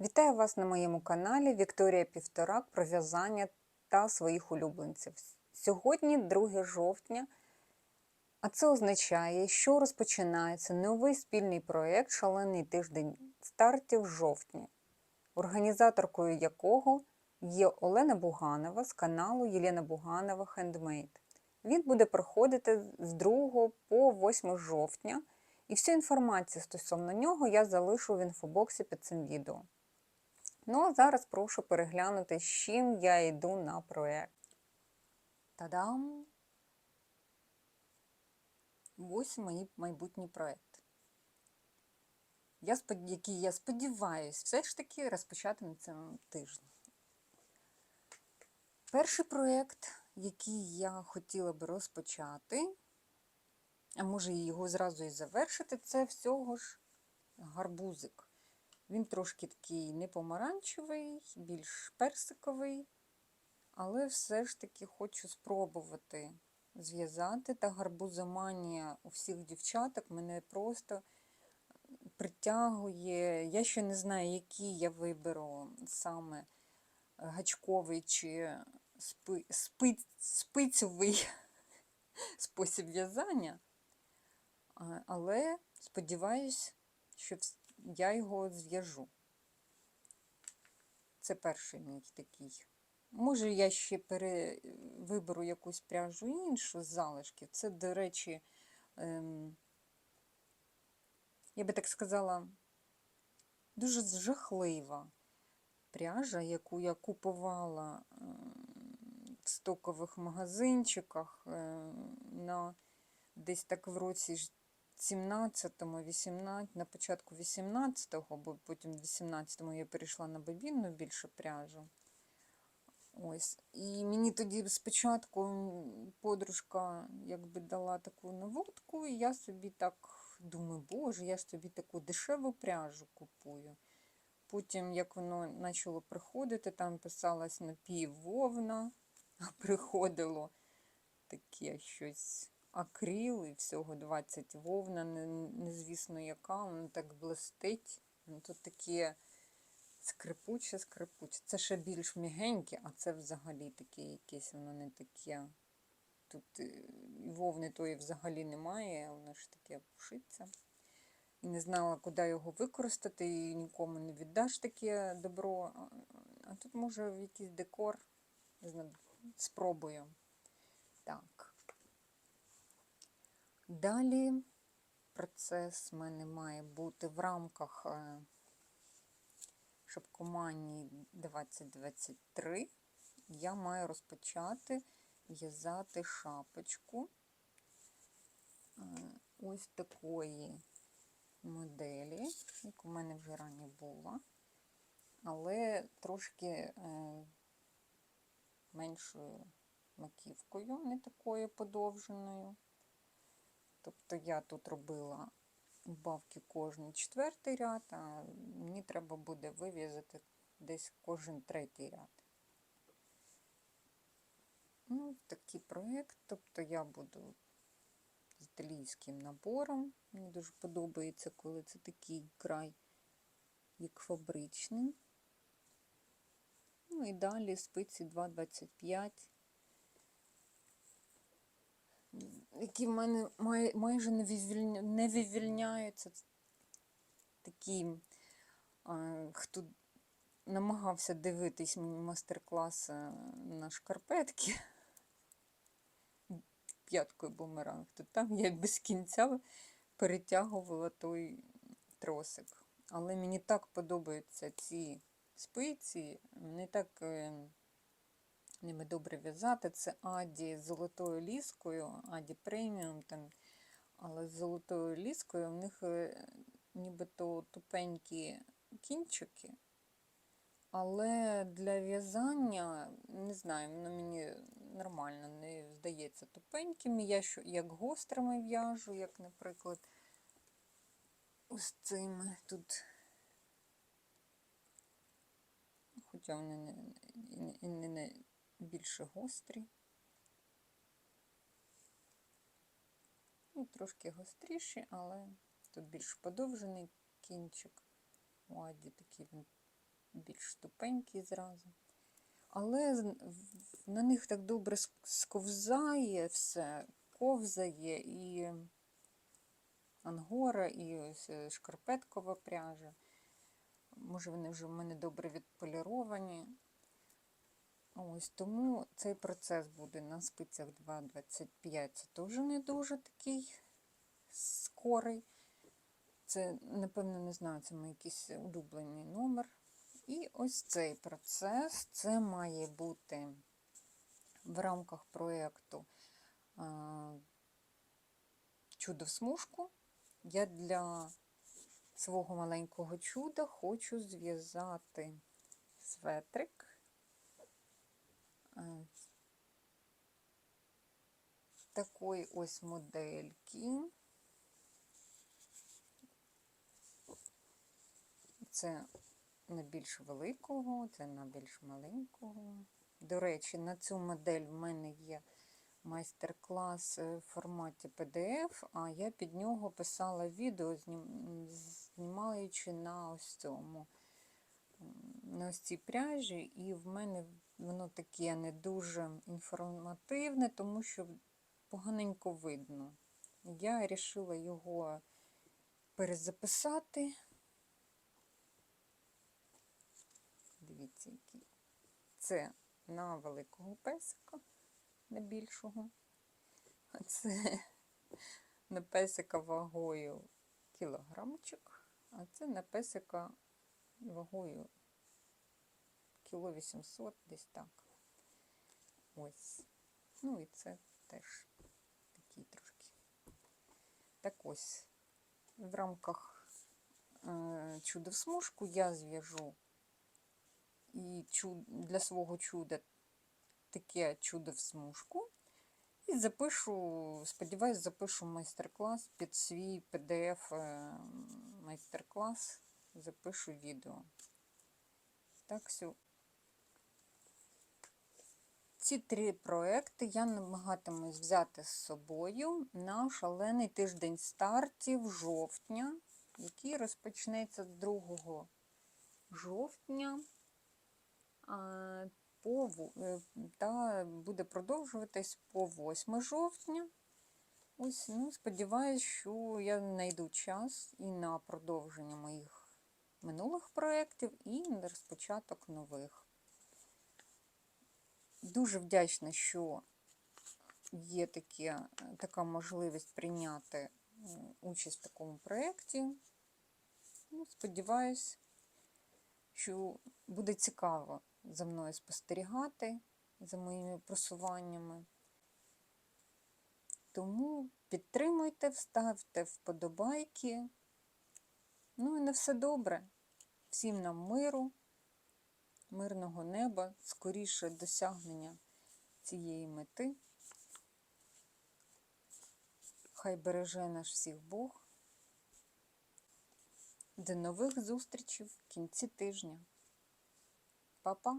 Вітаю вас на моєму каналі Вікторія Півторак про в'язання та своїх улюбленців. Сьогодні 2 жовтня, а це означає, що розпочинається новий спільний проєкт Шалений тиждень стартів жовтня, організаторкою якого є Олена Буганова з каналу Єлена Буганова Хендмейд. Він буде проходити з 2 по 8 жовтня, і всю інформацію стосовно нього я залишу в інфобоксі під цим відео. Ну, а зараз прошу переглянути, з чим я йду на проєкт. Та-дам! Ось мій майбутній проєкт, я спод... який я сподіваюся все ж таки розпочати на цьому тижні. Перший проєкт, який я хотіла би розпочати, а може його зразу і завершити, це всього ж гарбузик. Він трошки такий не помаранчевий, більш персиковий, але все ж таки хочу спробувати зв'язати. Та гарбузоманія у всіх дівчаток мене просто притягує. Я ще не знаю, який я виберу саме гачковий чи спи, спи, спицьовий спосіб в'язання. Але сподіваюсь, що я його зв'яжу. Це перший мій такий. Може, я ще пере... виберу якусь пряжу іншу з залишків. Це, до речі, ем... я би так сказала, дуже жахлива пряжа, яку я купувала в стокових магазинчиках на десь так в році 17-му, 18, на початку 18-го, бо потім в 18-му я перейшла на бобінну більше пряжу. Ось. І мені тоді спочатку подружка якби дала таку наводку, і я собі так думаю, боже, я ж собі таку дешеву пряжу купую. Потім, як воно почало приходити, там писалось напіввовна, а приходило таке щось акрил і всього 20 вовна, незвісно яка, воно так блистить. Ну, Тут таке скрипуче, скрипуче. Це ще більш мігеньке, а це взагалі таке якесь, воно не таке. Тут е, вовни тої взагалі немає, воно ж таке пушиться. І не знала, куди його використати, і нікому не віддаш таке добро. А тут, може, в якийсь декор, спробую. Так. Далі процес в мене має бути в рамках е, шапкоманії 2023. Я маю розпочати в'язати шапочку е, ось такої моделі, як у мене вже рані була, але трошки е, меншою маківкою, не такою подовженою. Тобто я тут робила бавки кожен четвертий ряд, а мені треба буде вив'язати десь кожен третій ряд. Ну, Такий проєкт, тобто я буду з італійським набором. Мені дуже подобається, коли це такий край, як фабричний. Ну і далі спиці 2,25 які в мене май, майже не, вивільня, не вивільняються. Такі, а, хто намагався дивитись мені мастер-клас на шкарпетки п'яткою бумеранг, то там я без кінця перетягувала той тросик. Але мені так подобаються ці спиці, вони так е, ними добре в'язати. Це Аді з золотою ліскою, Аді преміум, там, але з золотою ліскою в них е, нібито тупенькі кінчики. Але для в'язання, не знаю, воно мені нормально не здається тупенькими. Я як гострими в'яжу, як, наприклад, ось цими тут. Хоча вони не, не, не, більше гострі. І трошки гостріші, але тут більш подовжений кінчик. У Аді такий він більш тупенькі зразу. Але на них так добре сковзає все, ковзає і ангора, і ось е, шкарпеткова пряжа. Може, вони вже в мене добре відполіровані. Ось тому цей процес буде на спицях 2,25. Це теж не дуже такий скорий. Це, напевно, не знаю, це мій якийсь улюблений номер. І ось цей процес це має бути в рамках проєкту Чудо в смужку. Я для свого маленького чуда хочу зв'язати светрик. Е, Такої ось модельки. Це на більш великого, це на більш маленького. До речі, на цю модель в мене є майстер-клас в форматі PDF, а я під нього писала відео, знімаючи на ось цьому, на ось цій пряжі, і в мене воно таке не дуже інформативне, тому що поганенько видно. Я вирішила його перезаписати. Дивіться, який. Це на великого песика, на більшого. А це на песика вагою кілограмчик, а це на песика вагою кіло 800, десь так. Ось. Ну і це теж такий трошки. Так ось, в рамках е, чудо в смужку я зв'яжу і чу- для свого чуда таке чудо в смужку. І запишу, сподіваюсь, запишу майстер-клас під свій PDF е, майстер-клас, запишу відео. Так, все. Ці три проекти я намагатимусь взяти з собою на шалений тиждень стартів жовтня, який розпочнеться з 2 жовтня е, та буде продовжуватись по 8 жовтня. Ось, ну, сподіваюсь, що я знайду час і на продовження моїх минулих проєктів, і на розпочаток нових. Дуже вдячна, що є таке, така можливість прийняти е, участь в такому проєкті. Ну, сподіваюсь, що буде цікаво за мною спостерігати, за моїми просуваннями. Тому підтримуйте, вставте вподобайки. Ну і на все добре. Всім нам миру, мирного неба, скоріше досягнення цієї мети. Хай береже наш всіх Бог. До нових зустрічей в кінці тижня. Па-па!